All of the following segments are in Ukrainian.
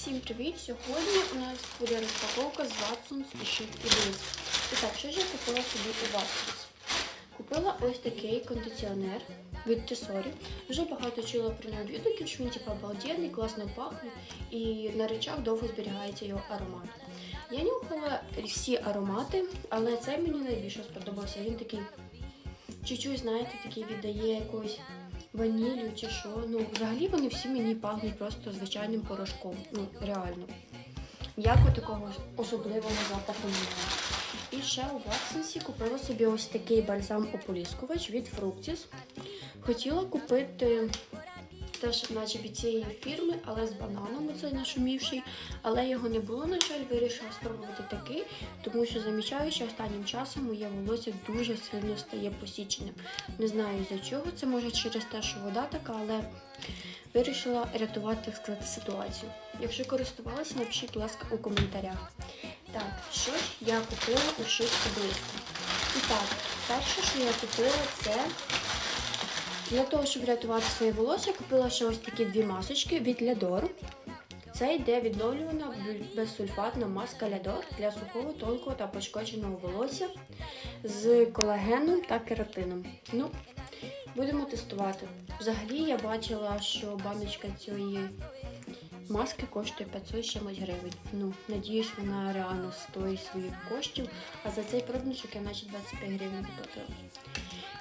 Всім привіт! Сьогодні у нас буде розпаковка з Watsons і Chic і Bliss. І так, що ж я купила собі у Watsons? Купила ось такий кондиціонер від Тесорі. Дуже багато чула про нього відгуків, що він типу обалденний, класно пахне і на речах довго зберігається його аромат. Я нюхала всі аромати, але цей мені найбільше сподобався. Він такий чуть-чуть, знаєте, такий віддає якоюсь ванілью чи що. Ну, взагалі вони всі мені пахнуть просто звичайним порошком. Ну, реально. Ніякого такого особливого запаху немає. І ще у Ваксенсі купила собі ось такий бальзам-ополіскувач від Fructis. Хотіла купити теж, наче від цієї фірми, але з бананом цей нашумівший. Але його не було, на жаль, вирішила спробувати такий, тому що замічаю, що останнім часом моє волосся дуже сильно стає посіченим. Не знаю за чого, це може через те, що вода така, але вирішила рятувати, так сказати, ситуацію. Якщо користувалася, напишіть, будь ласка, у коментарях. Так, що ж я купила у шишці близько. І так, перше, що я купила, це для того, щоб рятувати своє волосся, купила ще ось такі дві масочки від Лядор. Це йде відновлювана безсульфатна маска Лядор для сухого, тонкого та пошкодженого волосся з колагеном та кератином. Ну, будемо тестувати. Взагалі я бачила, що баночка цієї маски коштує 500 чимось гривень. Ну, надіюсь, вона реально стоїть своїх коштів, а за цей пробничок я наче 25 гривень заплатила.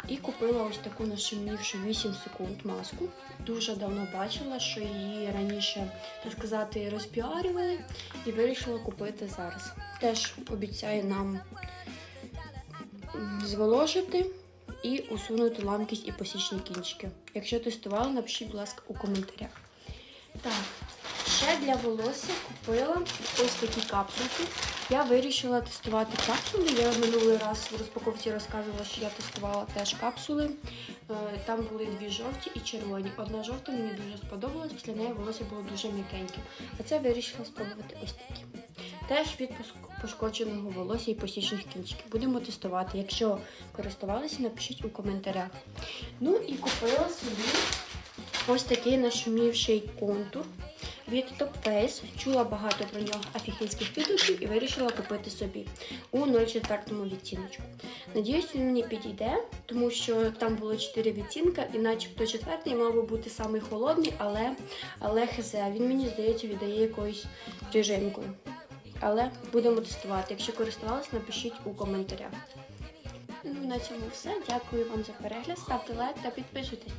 І купила ось таку нашумівшу 8 секунд маску. Дуже давно бачила, що її раніше, так сказати, розпіарювали і вирішила купити зараз. Теж обіцяє нам зволожити і усунути ламкість і посічні кінчики. Якщо тестували, напишіть, будь ласка, у коментарях. Так, ще для волосся купила ось такі капсулки. Я вирішила тестувати капсули. Я минулий раз в розпаковці розказувала, що я тестувала теж капсули. Е, Там були дві жовті і червоні. Одна жовта мені дуже сподобалась, після неї волосся було дуже м'якеньке. А це вирішила спробувати ось такі. Теж від пошкодженого волосся і посічних кінчиків. Будемо тестувати. Якщо користувалися, напишіть у коментарях. Ну і купила собі ось такий нашумівший контур від Top Face. Чула багато про нього афігенських відгуків і вирішила купити собі у 04 відтіночку. Надіюсь, він мені підійде, тому що там було 4 відтінка, і начебто четвертий мав би бути самий холодний, але, але хз, він мені здається віддає якоюсь режимку. Але будемо тестувати. Якщо користувалися, напишіть у коментарях. Ну, на цьому все. Дякую вам за перегляд. Ставте лайк та підписуйтесь.